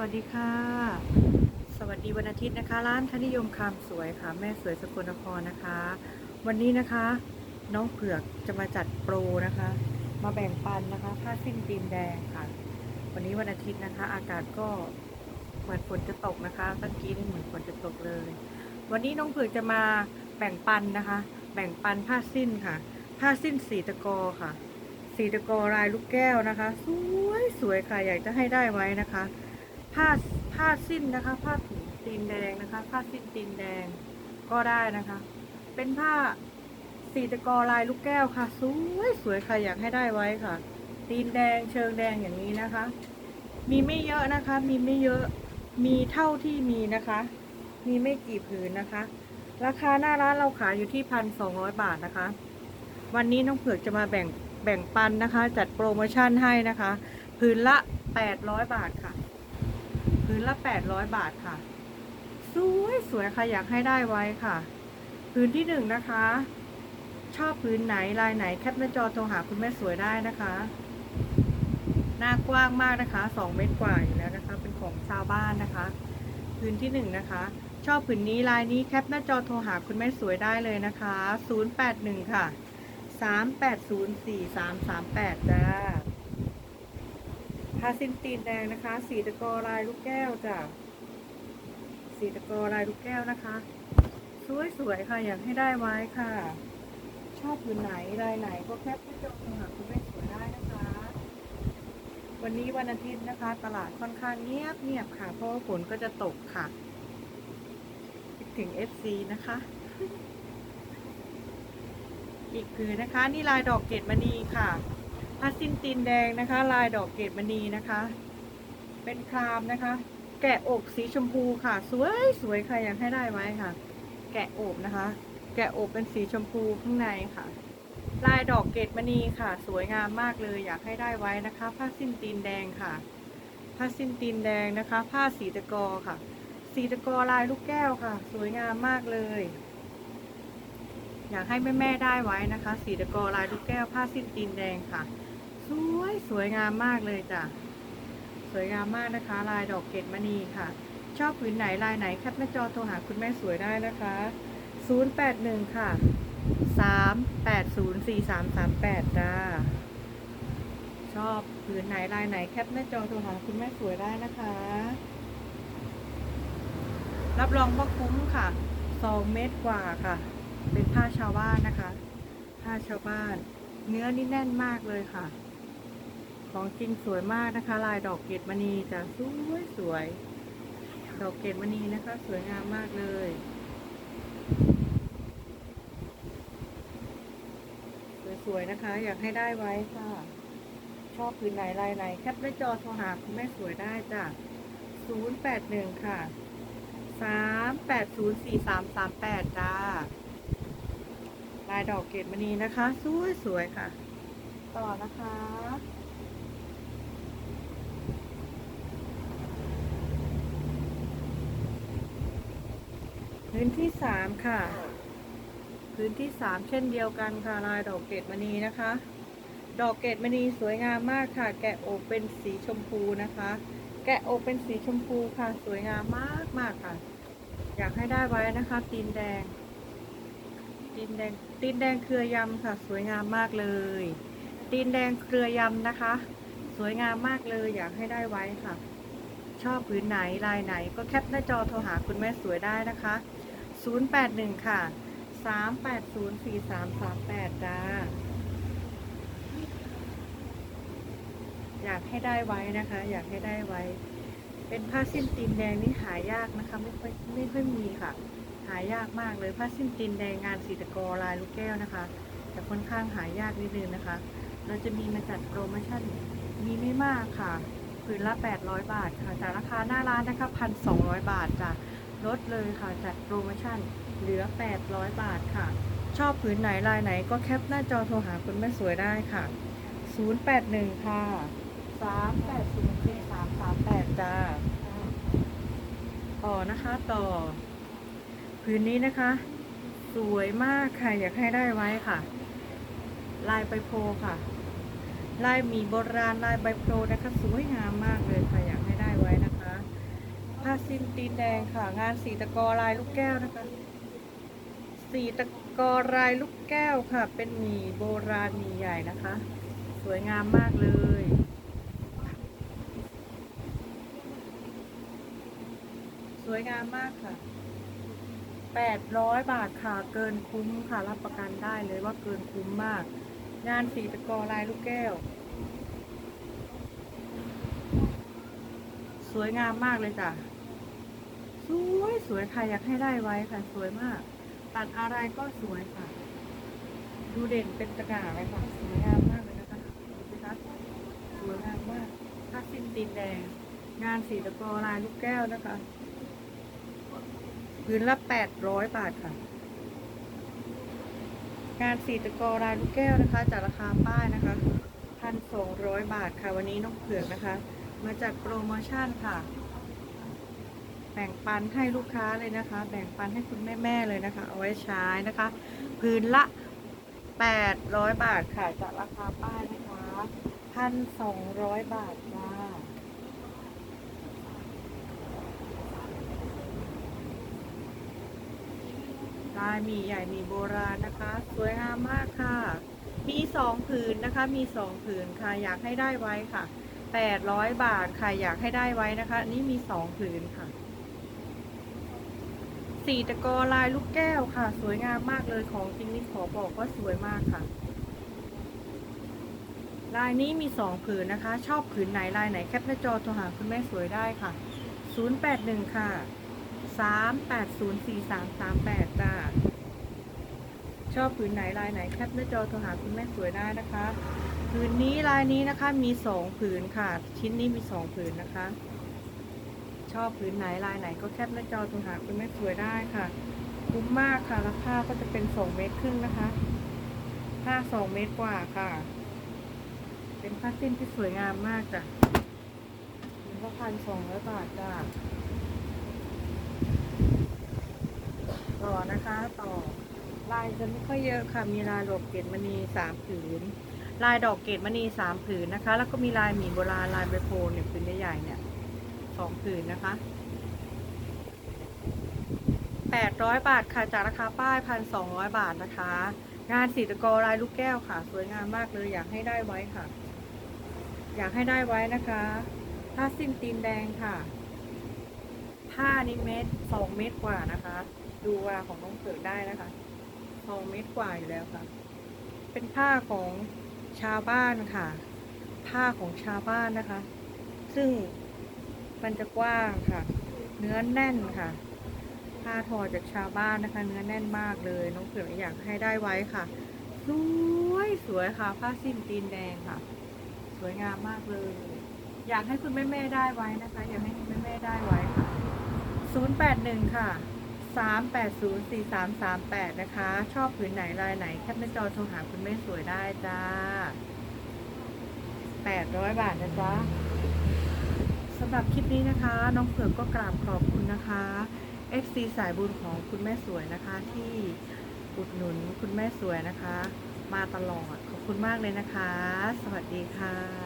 วัสดีค่ะ สวัสดีวันอาทิตย์นะคะ ร้านทนิยมคำสวยค่ะ แม่สวยสกลนครนะคะ วันนี้นะคะ น้องเผือกจะมาจัดโปรนะคะ มาแบ่งปันนะคะผ้าสิ้นตีนแดงค่ะ วันนี้วันอาทิตย์นะคะ อากาศก็เหมือนฝนจะตกนะคะตะกี้นี่เหมือนฝนจะตกเลย วันนี้น้องเผือกจะมาแบ่งปันนะคะ แบ่งปันผ้าสิ้นค่ะ ผ้าสิ้นสีตะกอค่ะ สีตะกอลายลูกแก้วนะคะ สวยสวยค่ะอยากจะให้ได้ไว้นะคะ ผ้าผ้าสิ้นนะคะ ผ้าถุงตีนแดงนะคะ ผ้าสิ้นตีนแดงก็ได้นะคะ เป็นผ้าสีตะกอลายลูกแก้วค่ะ สวยสวยใค่ะอยากให้ได้ไว้ค่ะ ตีนแดงเชิงแดงอย่างนี้นะคะ มีไม่เยอะนะคะ มีไม่เยอะมีเท่าที่มีนะคะ มีไม่กี่ผืนนะคะ ราคาหน้าร้านเราขายอยู่ที่พันสองร้อยบาทนะคะ วันนี้น้องเผือกจะมาแบ่งแบ่งปันนะคะ จัดโปรโมชั่นให้นะคะ ผืนละแปดร้อยบาทค่ะ พื้นละ 800 บาทค่ะ สวยสวยค่ะอยากให้ได้ไว้ค่ะพื้นที่หนึ่งนะคะ ชอบพื้นไหนลายไหนแคปหน้าจอโทรหาคุณแม่สวยได้นะคะ หน้ากว้างมากนะคะ 2 เมตรกว่าอยู่แล้วนะคะ เป็นของชาวบ้านนะคะ พื้นที่หนึ่งนะคะ ชอบผืนนี้ลายนี้แคปหน้าจอโทรหาคุณแม่สวยได้เลยนะคะ 081 ค่ะ 3804338 จ้าาสิ้นตีนแดงนะคะ สีตะกอลายลูกแก้วจ้ะสีตะกอลายลูกแก้วนะคะ สวยๆค่ะอยากให้ได้ไว้ค่ะ ชอบผืนไหนลายไหนก็แคปหน้าจอโทรหาคุณแม่สวยได้นะคะ วันนี้วันอาทิตย์นะคะ ตลาดค่อนข้างเงียบเงียบค่ะ เพราะว่าฝนก็จะตกค่ะคิดถึง FC นะคะ อีกผืนนะคะ นี่ลายดอกเกดมณีค่ะ ผ้าสิ้นตีนแดงนะคะ ลายดอกเกดมณีนะคะ เป็นครามนะคะ แกะอกสีชมพูค่ะ สวยสวยค่ะอยากให้ได้ไว้ค่ะ แกะอกนะคะ แกะอกเป็นสีชมพูข้างในค่ะ ลายดอกเกดมณีค่ะ สวยงามมากเลยอยากให้ได้ไว้นะคะ ผ้าสิ้นตีนแดงค่ะ ผ้าสิ้นตีนแดงนะคะ ผ้าสีตะกอค่ะ สีตะกอลายลูกแก้วค่ะ สวยงามมากเลยอยากให้แม่ ๆ ได้ไว้นะคะ สีตะกอลายลูกแก้วผ้าสิ้นตีนแดงค่ะ สวยสวยงามมากเลยจ้ะ สวยงามมากนะคะ ลายดอกเกดมณีค่ะ ชอบผืนไหนลายไหนแคปหน้าจอโทรหาคุณแม่สวยได้นะคะ 081 ค่ะ 3804338จ้าชอบผืนไหนลายไหนแคปหน้าจอโทรหาคุณแม่สวยได้นะคะ รับรองว่าคุ้มค่ะ2เมตรกว่าค่ะ เป็นผ้าชาวบ้านนะคะ ผ้าชาวบ้าน เนื้อนี่แน่นมากเลยค่ะ ของจริงสวยมากนะคะ ลายดอกเกดมณีจะสวยสวย ดอกเกดมณีนะคะ สวยงามมากเลยสวยๆนะคะ อยากให้ได้ไว้ค่ะ ชอบผืนไหนลายไหนแคปหน้จอโทรหาคุณแม่สวยได้จ้ะ081 ค่ะ 3804338 จ้า ลายดอกเกดมณีนะคะ สวยๆค่ะ ต่อนะคะ พื้นที่สามค่ะ พื้นที่สามเช่นเดียวกันค่ะลายดอกเกดมณีนะคะ ดอกเกดมณีสวยงามมากค่ะ แกะอกเป็นสีชมพูนะคะ แกะอกเป็นสีชมพูค่ะ สวยงามมากมากค่ะ อยากให้ได้ไว้นะคะตีนแดงตีนแดงตีนแดงเครือยำค่ะ สวยงามมากเลยตีนแดงเครือยำนะคะ สวยงามมากเลยอยากให้ได้ไว้ค่ะ ชอบผืนไหนลายไหนก็แคปหน้าจอโทรหาคุณแม่สวยได้นะคะ 081 ค่ะ 3804338จ้า อยากให้ได้ไว้นะคะ อยากให้ได้ไว้ เป็นผ้าสิ้นตีนแดงนี่หายากนะคะ ไม่ค่อยไม่ค่อยมีค่ะ หายากมากเลยผ้าสิ้นตีนแดงงานสีตะกอลายลูกแก้วนะคะ แต่ค่อนข้างหายากนิดนึงนะคะ เราจะมีมาจัดโปรโมชั่นมีไม่มากค่ะผืนละ 800 บาทค่ะจากราคาหน้าร้านนะคะ 1,200 บาทจ้ะ ลดเลยค่ะจัดโปรโมชั่น เหลือ 800 บาทค่ะ ชอบผืนไหนลายไหนก็แคปหน้าจอโทรหาคุณแม่สวยได้ค่ะ 081 ค่ะ 3804338 จ้า ต่อนะคะต่อพื้นนี้นะคะ สวยมากค่ะ อยากให้ได้ไว้ค่ะ ลายใบโพค่ะ ลายมีโบราณลายใบโพนะคะ สวยงามมากเลยค่ะ อยากให้ได้ไว้นะคะ สิ้นตีนแดงค่ะ งานสีตะกอลายลูกแก้วนะคะ สีตะกอลายลูกแก้วค่ะ เป็นหมี่โบราณหมี่ใหญ่นะคะ สวยงามมากเลยสวยงามมากค่ะ 800 บาทค่ะ เกินคุ้มค่ะ รับประกันได้เลยว่าเกินคุ้มมาก งานสีตะกอลายลูกแก้ว สวยงามมากเลยจ้ะ สวยสวยค่ะอยากให้ได้ไว้ค่ะ สวยมาก ตัดอะไรก็สวยค่ะ ดูเด่นเป็นตะกร้าเลยค่ะสวยงามมากเลยนะคะดูสิคะสวยงามมากผ้าสิ้นตีนแดง งานสีตะกอลายลูกแก้วนะคะพื้นละแปดร้อยบาทค่ะ งานสีตะกอลายลูกแก้วนะคะ จากราคาป้ายนะคะพันสองร้อยบาทค่ะ วันนี้น้องเผือกนะคะ มาจัดโปรโมชั่นค่ะ แบ่งปันให้ลูกค้าเลยนะคะ แบ่งปันให้คุณแม่ๆเลยนะคะ เอาไว้ใช้นะคะ พื้นละ 800 บาทค่ะจากราคาป้ายนะคะ1,200บาทจ้าลายมีใหญ่มีโบราณนะคะ สวยงามมากค่ะ มีสองผืนนะคะ มีสองผืนค่ะ อยากให้ได้ไว้ค่ะ800บาทค่ะ อยากให้ได้ไว้นะคะนนี้มีสองผืนค่ะ สีตะกอลายลูกแก้วค่ะ สวยงามมากเลยของจริงนี่ขอบอกว่าสวยมากค่ะ ลายนี้มีสองผืนนะคะ ชอบผืนไหนลายไหนแคปหน้าจอโทรหาคุณแม่สวยได้ค่ะ 081 ค่ะ 3804338จ้าชอบผืนไหนลายไหนแคปหน้าจอโทรหาคุณแม่สวยได้นะคะ ผืนนี้ลายนี้นะคะมีสองผืนค่ะ ชิ้นนี้มีสองผืนนะคะ ชอบผืนไหนลายไหนก็แคปหน้าจอโทรหาคุณแม่สวยได้ค่ะ คุ้มมากค่ะราคาก็จะเป็นสองเมตรครึ่งนะคะผ้าสองเมตรกว่าค่ะ เป็นผ้าสิ้นที่สวยงามมากจ้ะถึงก็พันสองร้อยบาทจ้ะต่อนะคะ ต่อลายจะไม่ค่อยเยอะค่ะ มีลายดอกเกตมณีสามผืน ลายดอกเกตมณีสามผืนนะคะ แล้วก็มีลายหมีโบราณลายใบโพธิ์เนี่ยผืนใหญ่ๆเนี่ย สองผืนนะคะแปดร้อยบาทค่ะจากราคาป้ายพันสองร้อยบาทนะคะ งานสีตะกอลายลูกแก้วค่ะ สวยงามมากเลยอยากให้ได้ไว้ค่ะ อยากให้ได้ไว้นะคะผ้าสิ้นตีนแดงค่ะ ผ้านี่เมตรสองเมตรกว่านะคะ ดูว่าของน้องเผือได้นะคะสองเมตรกว่าอยู่แล้วค่ะ เป็นผ้าของชาวบ้านค่ะ ผ้าของชาวบ้านนะคะ ซึ่ง มันจะกว้างค่ะ เนื้อแน่นค่ะ ผ้าทอจากชาวบ้านนะคะ เนื้อแน่นมากเลย น้องเผืออยากให้ได้ไว้ค่ะ สวยสวยค่ะ ผ้าสิ้นตีนแดงค่ะ สวยงามมากเลย อยากให้คุณแม่แม่ได้ไว้นะคะ อยากให้คุณแม่แม่ได้ไว้ค่ะ 081 ค่ะ3804338 นะคะ ชอบผืนไหนลายไหน แคปหน้าจอโทรหาคุณแม่สวยได้จ้า 800 บาทนะจ๊ะ สำหรับคลิปนี้นะคะ น้องเผือกก็กราบขอบคุณนะคะ FC สายบุญของคุณแม่สวยนะคะ ที่อุดหนุนคุณแม่สวยนะคะ มาตลอดขอบคุณมากเลยนะคะ สวัสดีค่ะ